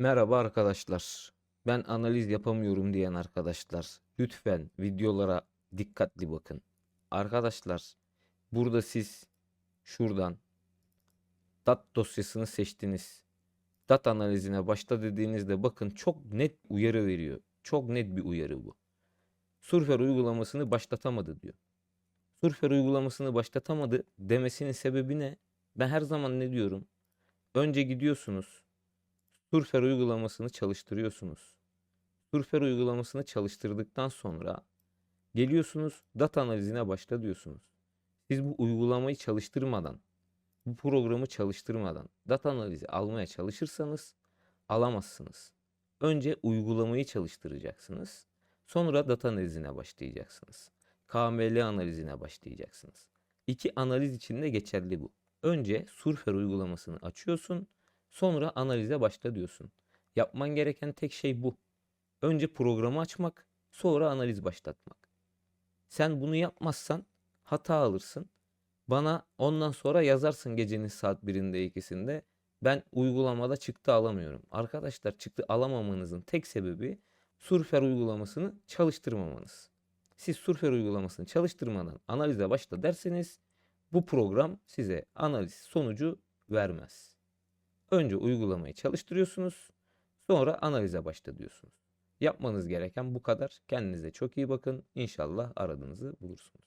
Merhaba arkadaşlar. Ben analiz yapamıyorum diyen arkadaşlar, lütfen videolara dikkatli bakın. Arkadaşlar, burada siz şuradan DAT dosyasını seçtiniz. DAT analizine başla dediğinizde bakın çok net uyarı veriyor. Çok net bir uyarı bu. Surfer uygulamasını başlatamadı diyor. Surfer uygulamasını başlatamadı demesinin sebebi ne? Ben her zaman ne diyorum? Önce gidiyorsunuz. Surfer uygulamasını çalıştırıyorsunuz. Surfer uygulamasını çalıştırdıktan sonra geliyorsunuz data analizine başla diyorsunuz. Siz bu uygulamayı çalıştırmadan, bu programı çalıştırmadan data analizi almaya çalışırsanız alamazsınız. Önce uygulamayı çalıştıracaksınız. Sonra data analizine başlayacaksınız. KML analizine başlayacaksınız. İki analiz için de geçerli bu. Önce Surfer uygulamasını açıyorsun. Sonra analize başla diyorsun. Yapman gereken tek şey bu. Önce programı açmak, sonra analiz başlatmak. Sen bunu yapmazsan hata alırsın. Bana ondan sonra yazarsın gecenin saat birinde ikisinde. Ben uygulamada çıktı alamıyorum. Arkadaşlar çıktı alamamanızın tek sebebi Surfer uygulamasını çalıştırmamanız. Siz Surfer uygulamasını çalıştırmadan analize başla derseniz bu program size analiz sonucu vermez. Önce uygulamayı çalıştırıyorsunuz. Sonra analize başla diyorsunuz. Yapmanız gereken bu kadar. Kendinize çok iyi bakın. İnşallah aradığınızı bulursunuz.